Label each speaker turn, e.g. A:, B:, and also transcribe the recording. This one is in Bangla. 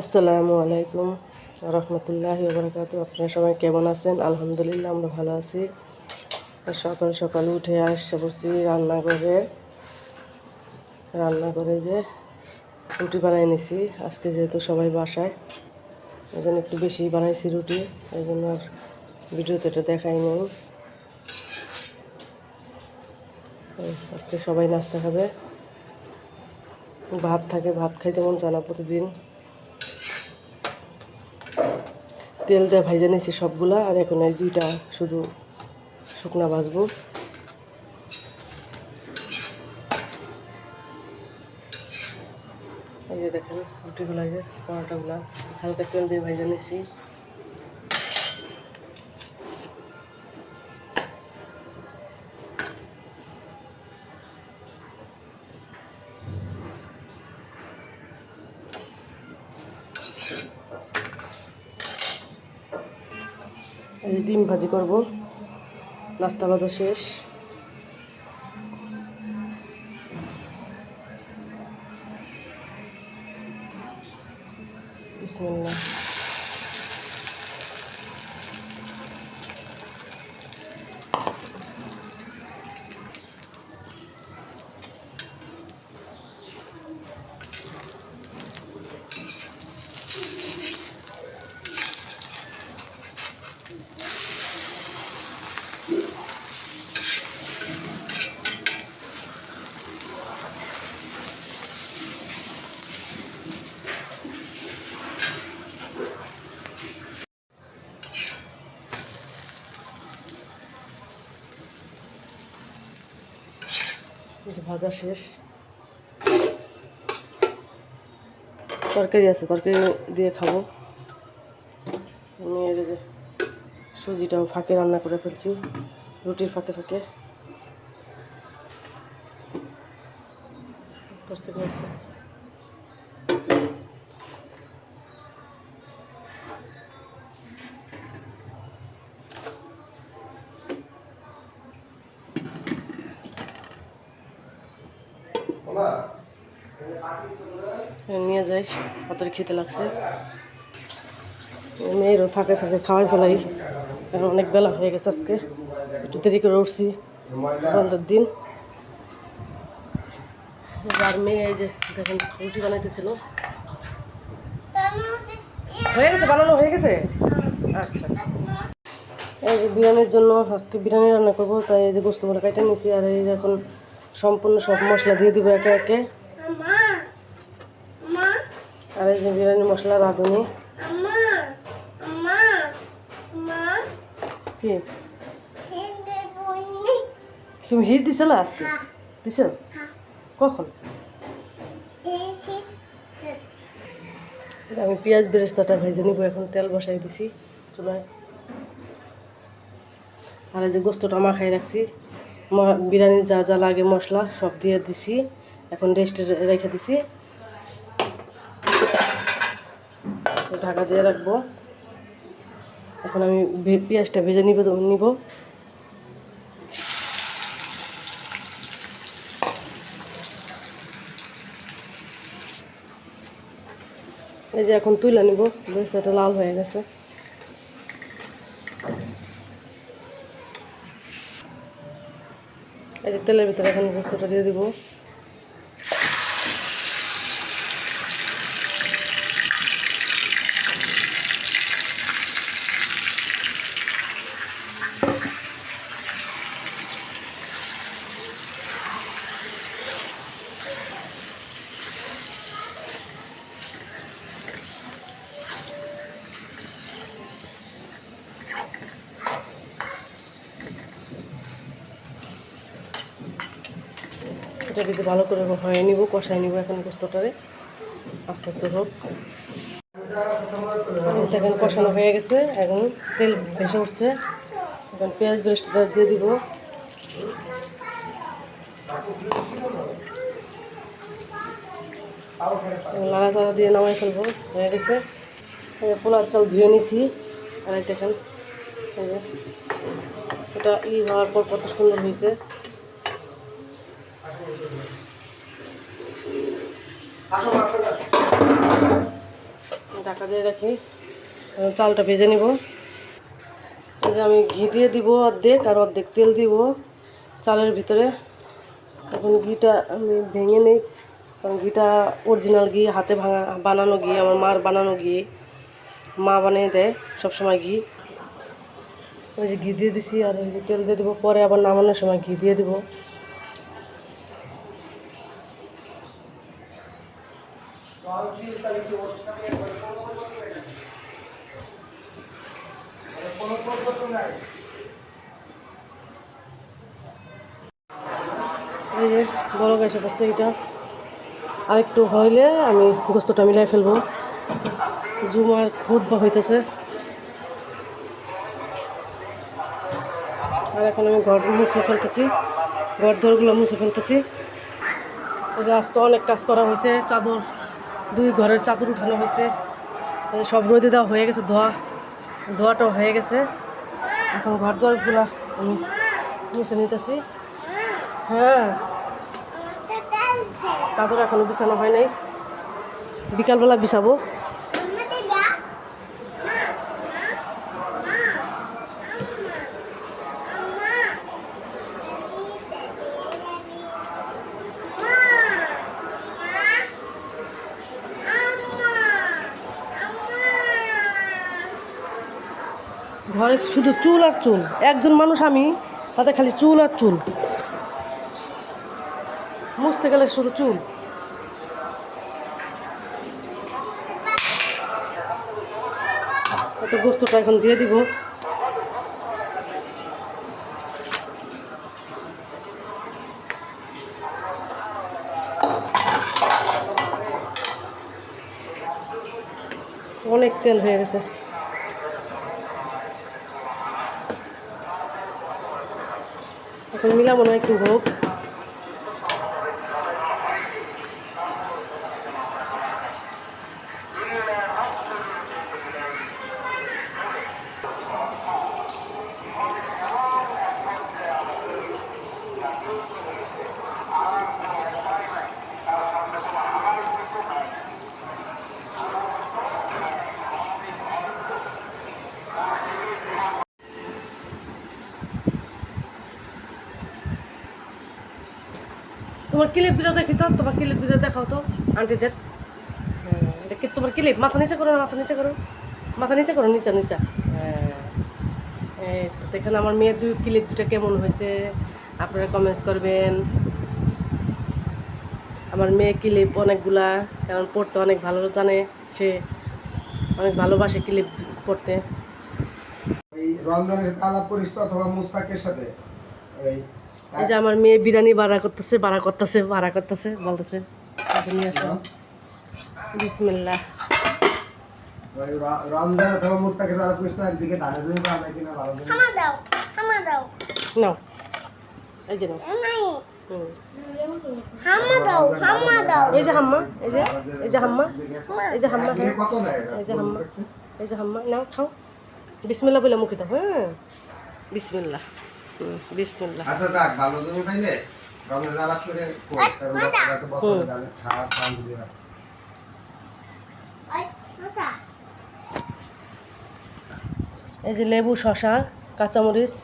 A: আসসালামু আলাইকুম রহমতুল্লাহ বরকাত আপনারা সবাই কেমন আছেন? আলহামদুলিল্লাহ, আমরা ভালো আছি। সকাল সকাল উঠে আসছে বসি রান্না করে রান্না করে যে রুটি বানাই নিছি। আজকে যেহেতু সবাই বাসায় এই জন্য একটু বেশি বানাইছি রুটি। এই জন্য আর ভিডিওতে এটা দেখাই নেই। আজকে সবাই নাস্তা খাবে। ভাত থাকে, ভাত খাইতে মন চায় না প্রতিদিন। তেল দিয়ে ভাইজা নিয়েছি সবগুলা, আর এখন এই দুইটা শুধু শুকনা ভাজবো। এই যে দেখেন রুটিগুলো যে পরোটাগুলা, হালকা তেল দিয়ে ভাইজা নিয়েছি। ডিম ভাজি করব। নাস্তা ভাজা শেষ। বিসমিল্লাহ। ভাজা শেষ। তরকারি আছে, তরকারি দিয়ে খাব। নিয়ে যে সুজিটাও ফাঁকে রান্না করে ফেলছি, রুটির ফাঁকে ফাঁকে। তরকারি আছে। নিয়ে যাই কতটা খেতে লাগছে। মেয়েরও ফাঁকে ফাঁকে খাওয়াই ফেলাই। কারণ অনেক বেলা হয়ে গেছে আজকে। একটু দেরি করে উঠছি, বন্ধের দিন। আর মেয়ে এই যে, দেখেন, রুটি বানাইতেছিল। হয়ে গেছে, বানানো হয়ে গেছে? আচ্ছা। এই বিরিয়ানির জন্য আজকে বিরিয়ানি রান্না করব, তাই এই যে গোস্ত বলে কাইটা নিয়েছি আর এই এখন সম্পূর্ণ সব মশলা দিয়ে দিব একে একে। আর এই যে বিরিয়ানি মশলা রাঁধুনি। কি? তুমি হিট দিছিল আজকে? দিছ? কখন? এই আমি পেঁয়াজ বেরেস্তাটা ভেজে নিব এখন তেল বসাই দিছি চুলায়। আর এই যে গোস্তটা মাখাই রাখছি। ম- বিরিয়ানির যা যা লাগে মশলা সব দিয়ে দিছি। এখন রেস্টে রেখে দিছি। ঢাকা দিয়ে রাখব। এখন আমি পেঁয়াজটা ভেজে নিব নিব। এই যে এখন তুলে নিব এটা লাল হয়ে গেছে। এই যে তেলের ভিতরে এখন বস্তুটা দিয়ে দিব। এটা দিতে ভালো করে হয়ে নিব কষাই নিব এখন গোস্তটারে। আস্তে আস্তে হোক। এখন কষানো হয়ে গেছে, এখন তেল ভেসে উঠছে। এখন পেঁয়াজ বেরেস্টটা দিয়ে দিব। লাড়া চাড়া দিয়ে নামাই ফেলব, হয়ে গেছে। পোলার চাল ধুয়ে নিছি, আর এই দেখেন এটা ই হওয়ার পর কত সুন্দর হয়েছে। ঢাকা দিয়ে রাখি। চালটা ভেজে নিব। এই যে আমি ঘি দিয়ে দিব অর্ধেক আর অর্ধেক তেল দিব চালের ভিতরে। এখন ঘিটা আমি ভেঙে নিই, কারণ ঘিটা অরিজিনাল ঘি, হাতে ভাঙা, বানানো ঘি, আমার মার বানানো ঘি। মা বানিয়ে দেয় সবসময় ঘি। ওই যে ঘি দিয়ে দিছি আর তেল দিয়ে দিব, পরে আবার নামানোর সময় ঘি দিয়ে দিব। এই যে বড় গাছে বসছে এটা। আরেকটু হইলে আমি গোস্তটা মিলাই ফেলব। জুমার খুব হইতেছে। আর এখন আমি ঘর মুছে ফেলতেছি। ঘর ধরগুলো মুছে ফেলতেছি। এই যে আজকে অনেক কাজ করা হয়েছে। চাদর, দুই ঘরের চাদর উঠানো হয়েছে। সব রোদে দেওয়া হয়ে গেছে ধোয়া। ধোয়াটাও হয়ে গেছে। এখন ঘর দুয়ারগুলো আমি মুছে নিতেছি। হ্যাঁ। চাদর এখনও বিছানো হয় নাই। বিকালবেলা বিছাবো। ঘরে শুধু চুল আর চুল। একজন মানুষ আমি, তাতে খালি চুল আর চুল। মুছতে গেলে শুধু চুল। এত গোস্তটা এখন দিয়ে দিব। অনেক তেল হয়ে গেছে। এখন মিলাবো না একটু হোক। তোমার ক্লিপ দুটো দেখি তো তোমার ক্লিপ দুটো দেখাও তো আন্টিদের। হ্যাঁ, এটা কি তোমার ক্লিপ? মাথা নিচে করো মাথা নিচে করো। মাথা নিচে করো নিচা নিচা। হ্যাঁ। দেখেন আমার মেয়ের দুই ক্লিপ দুটো কেমন হয়েছে। আপনারা কমেন্টস করবেন। আমার মেয়ে ক্লিপ অনেকগুলা কারণ পড়তে অনেক ভালো জানে সে অনেক ভালোবাসে ক্লিপ পড়তে।
B: রমজানের আলাপ করিস অথবা মুস্তাকের সাথে এই
A: যে আমার মেয়ে বিরিয়ানি বাড়া করতেছে বাড়া করতেছে বাড়া করতেছে বলতেছে এই যে নিয়ে আসো। বিসমিল্লাহ।
B: রমজান অথবা মুস্তাকের আলাপ করিস একদিকে ধানে জমি পাওয়া কিনা ভালো জমি।
C: দাও হামা দাও।
A: নাও। এই যে নাও।
C: নাই। দাও হামা দাও।
A: এই যে হাম্মা এই যে এই যে হাম্মা এই যে হাম্মা হ্যাঁ? এই যে হাম্মা এই যে হাম্মা নাও খাও। বিসমিল্লাহ বলে মুখে দাও হ্যাঁ। বিসমিল্লাহ। হুম, বিসমিল্লাহ।
B: আচ্ছা যাক ভালো জমি পাইলে করে কোর্স কারণ ছাড় পান দিয়ে রাখে।
A: এই যে লেবু শশা কাঁচামরিচ।